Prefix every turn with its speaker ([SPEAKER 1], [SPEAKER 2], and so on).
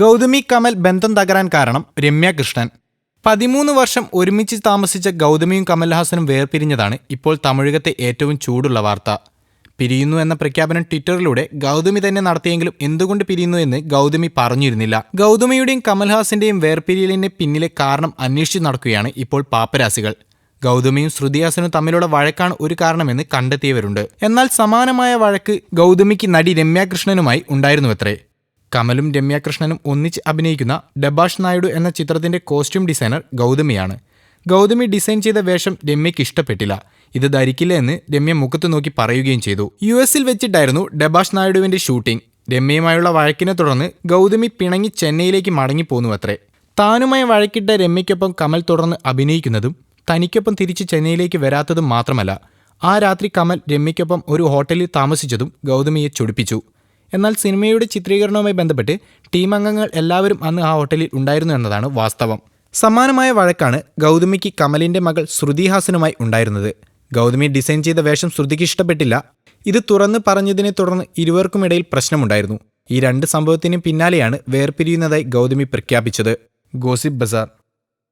[SPEAKER 1] ഗൗതമി കമൽ ബന്ധം തകരാൻ കാരണം രമ്യ കൃഷ്ണൻ. പതിമൂന്ന് വർഷം ഒരുമിച്ച് താമസിച്ച ഗൗതമിയും കമൽഹാസനും വേർപിരിഞ്ഞതാണ് ഇപ്പോൾ തമിഴകത്തെ ഏറ്റവും ചൂടുള്ള വാർത്ത. പിരിയുന്നു എന്ന പ്രഖ്യാപനം ട്വിറ്ററിലൂടെ ഗൗതമി തന്നെ നടത്തിയെങ്കിലും എന്തുകൊണ്ട് പിരിയുന്നു എന്ന് ഗൗതമി പറഞ്ഞിരുന്നില്ല. ഗൗതമിയുടെയും കമൽഹാസിന്റെയും വേർപിരിയലിന് പിന്നിലെ കാരണം അന്വേഷിച്ചു നടക്കുകയാണ് ഇപ്പോൾ പാപ്പരാസികൾ. ഗൗതമിയും ശ്രുതിഹാസനും തമ്മിലുള്ള വഴക്കാണ് ഒരു കാരണമെന്ന് കണ്ടെത്തിയവരുണ്ട്. എന്നാൽ സമാനമായ വഴക്ക് ഗൗതമിക്ക് നടി രമ്യാകൃഷ്ണനുമായി ഉണ്ടായിരുന്നുവത്രേ. കമലും രമ്യാകൃഷ്ണനും ഒന്നിച്ച് അഭിനയിക്കുന്ന ഡബാഷ് നായിഡു എന്ന ചിത്രത്തിന്റെ കോസ്റ്റ്യൂം ഡിസൈനർ ഗൗതമിയാണ്. ഗൗതമി ഡിസൈൻ ചെയ്ത വേഷം രമ്യയ്ക്ക് ഇഷ്ടപ്പെട്ടില്ല. ഇത് ധരിക്കില്ല എന്ന് രമ്യ മുഖത്ത് നോക്കി പറയുകയും ചെയ്തു. യു എസിൽ വെച്ചിട്ടായിരുന്നു ഡബാഷ് നായിഡുവിന്റെ ഷൂട്ടിംഗ്. രമ്യയുമായുള്ള വഴക്കിനെ തുടർന്ന് ഗൗതമി പിണങ്ങി ചെന്നൈയിലേക്ക് മടങ്ങിപ്പോന്നു അത്രേ താനുമായി വഴക്കിട്ട രമ്യയ്ക്കൊപ്പം കമൽ തുടർന്ന് അഭിനയിക്കുന്നതും തനിക്കൊപ്പം തിരിച്ച് ചെന്നൈയിലേക്ക് വരാത്തതും മാത്രമല്ല ആ രാത്രി കമൽ രമ്യയ്ക്കൊപ്പം ഒരു ഹോട്ടലിൽ താമസിച്ചതും ഗൗതമിയെ ചൊടിപ്പിച്ചു. എന്നാൽ സിനിമയുടെ ചിത്രീകരണവുമായി ബന്ധപ്പെട്ട് ടീം അംഗങ്ങൾ എല്ലാവരും അന്ന് ആ ഹോട്ടലിൽ ഉണ്ടായിരുന്നു എന്നതാണ് വാസ്തവം. സമാനമായ വഴക്കാണ് ഗൗതമിക്ക് കമലിന്റെ മകൾ ശ്രുതിഹാസനുമായി ഉണ്ടായിരുന്നത്. ഗൗതമി ഡിസൈൻ ചെയ്ത വേഷം ശ്രുതിക്ക് ഇഷ്ടപ്പെട്ടില്ല. ഇത് തുറന്ന് പറഞ്ഞതിനെ തുടർന്ന് ഇരുവർക്കുമിടയിൽ പ്രശ്നമുണ്ടായിരുന്നു. ഈ രണ്ട് സംഭവത്തിനും പിന്നാലെയാണ് വേർപിരിയുന്നതായി ഗൗതമി പ്രഖ്യാപിച്ചത്. ഗോസിപ്പ് ബസാർ